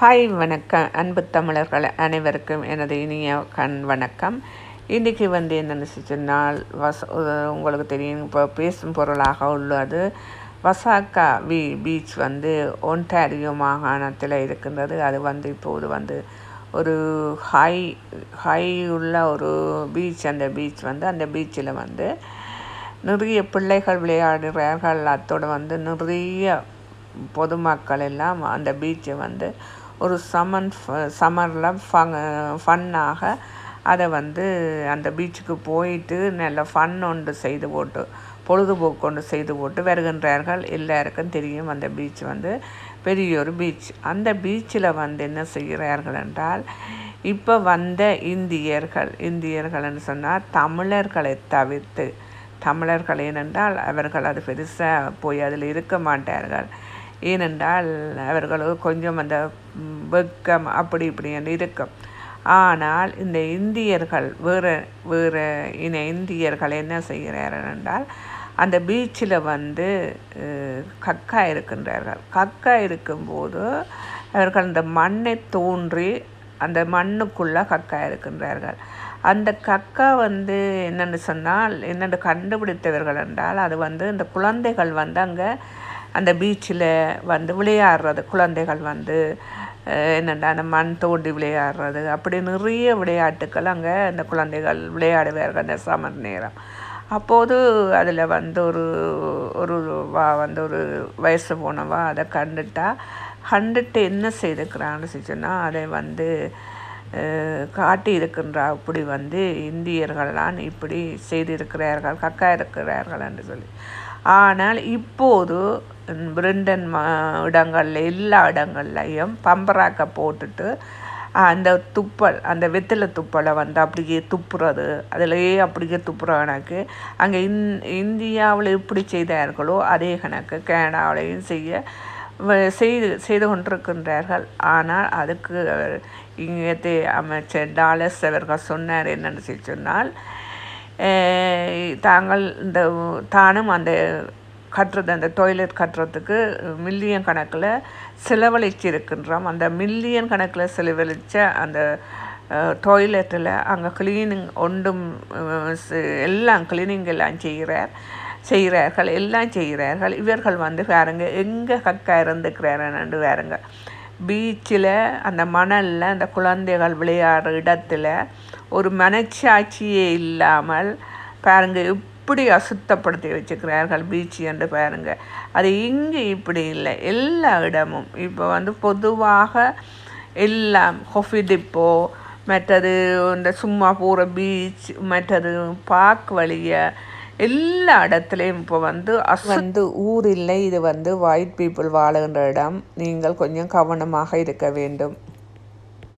Hi வணக்கம். அன்பு தமிழர்கள் அனைவருக்கும் எனது இனிய கண் வணக்கம். இன்றைக்கி வந்து என்னென்னு சொன்னால் வச உங்களுக்கு தெரியும் இப்போ பேசும் பொருளாக உள்ளது. வசாக்கா பீ பீச் வந்து ஒன்டாரியோ மாகாணத்தில் இருக்கின்றது. அது வந்து இப்போது வந்து ஒரு ஹை ஹை உள்ள ஒரு பீச் அந்த பீச் வந்து அந்த பீச்சில் வந்து நிறைய பிள்ளைகள் விளையாடுகிறார்கள். அத்தோடு வந்து நிறைய பொதுமக்கள் எல்லாம் அந்த பீச்சை வந்து ஒரு சமன் சம்மரில் ஃபங் ஃபன்னாக அதை வந்து அந்த பீச்சுக்கு போயிட்டு நல்ல ஃபன் ஒன்று செய்து போட்டு பொழுதுபோக்கு ஒன்று செய்து போட்டு வருகின்றார்கள். எல்லாருக்கும் தெரியும் அந்த பீச் வந்து பெரிய ஒரு பீச் அந்த பீச்சில் வந்து என்ன செய்கிறார்கள் என்றால் இப்போ வந்த இந்தியர்கள் இந்தியர்கள்னு சொன்னால் தமிழர்களை தவிர்த்து தமிழர்கள் ஏனென்றால் அவர்கள் அது பெருசாக போய் அதில் இருக்க மாட்டார்கள். ஏனென்றால் அவர்களுக்கு கொஞ்சம் அந்த வெக்கம் வெட்கம் அப்படி இப்படி என்று இருக்கும். ஆனால் இந்த இந்தியர்கள் வேறு வேறு இன இந்தியர்கள் என்ன செய்கிறார்கள் என்றால் அந்த பீச்சில் வந்து கக்கா இருக்கின்றார்கள். கக்கா இருக்கும்போது அவர்கள் அந்த மண்ணை தோன்றி அந்த மண்ணுக்குள்ளே கக்கா இருக்கின்றார்கள். அந்த கக்கா வந்து என்னென்னு சொன்னால் என்னென்று கண்டுபிடித்தவர்கள் என்றால் அது வந்து இந்த குழந்தைகள் வந்து அங்கே அந்த பீச்சில் வந்து விளையாடுறது குழந்தைகள் வந்து என்னென்ன என்னென்னா அந்த மண் தோண்டி விளையாடுறது அப்படி நிறைய விளையாட்டுக்கள் அங்கே அந்த குழந்தைகள் விளையாடுவார்கள் அந்த சமர் நேரம். அப்போது அதில் வந்து ஒரு ஒரு வா வந்து ஒரு வயசு போனவா அதை கண்டுட்டா கண்டுட்டு என்ன செய்திருக்கிறான்னு சொன்னால் அதை வந்து காட்டி இருக்கின்றா அப்படி வந்து இந்தியர்கள்லாம் இப்படி செய்திருக்கிறார்கள் கக்கா இருக்கிறார்கள் என்று சொல்லி. ஆனால் இப்போது பிரிண்டன் மா இடங்கள்ல எல்லா இடங்கள்லையும் பம்பராக்க போட்டுட்டு அந்த துப்பல் அந்த வெத்தலை துப்பலை வந்து அப்படியே துப்புறது அதிலேயே அப்படியே துப்புற கணக்கு அங்கே இந் இந்தியாவில் எப்படி செய்தார்களோ அதே கணக்கு கனடாவிலையும் செய்ய செய்து செய்து கொண்டிருக்கின்றார்கள். ஆனால் அதுக்கு இங்கே அமைச்சர் டாலஸ் அவர்கள் சொன்னார் என்னென்னு சொன்னால் தாங்கள் இந்த தானும் அந்த கட்டுறது அந்த டொய்லெட் கட்டுறதுக்கு மில்லியன் கணக்கில் செலவழிச்சிருக்கின்றோம் அந்த மில்லியன் கணக்கில் செலவழித்த அந்த டாய்லெட்டில் அங்கே க்ளீனிங் ஒன்றும் எல்லாம் க்ளீனிங் எல்லாம் செய்கிறார் செய்கிறார்கள் எல்லாம் செய்கிறார்கள் இவர்கள் வந்து பாருங்க எங்கே கக்கா இருந்துக்கிறாருன்னு பாருங்க பீச்சில் அந்த மணலில் அந்த குழந்தைகள் விளையாடுற இடத்துல ஒரு மனச்சாட்சியே இல்லாமல் பாருங்கள் இப்படி அசுத்தப்படுத்தி வச்சுக்கிறார்கள் பீச் என்று பாருங்கள் அது இங்கே இப்படி இல்லை. எல்லா இடமும் இப்போ வந்து பொதுவாக எல்லாம் கொஃபி டிப்போ மற்றது இந்த சும்மா போகிற பீச் மற்றது பார்க் வழியை எல்லா இடத்துலையும் இப்போ வந்து அசு வந்து ஊர் இல்லை இது வந்து ஒயிட் பீப்புள் வாழுகின்ற இடம். நீங்கள் கொஞ்சம் கவனமாக இருக்க வேண்டும்.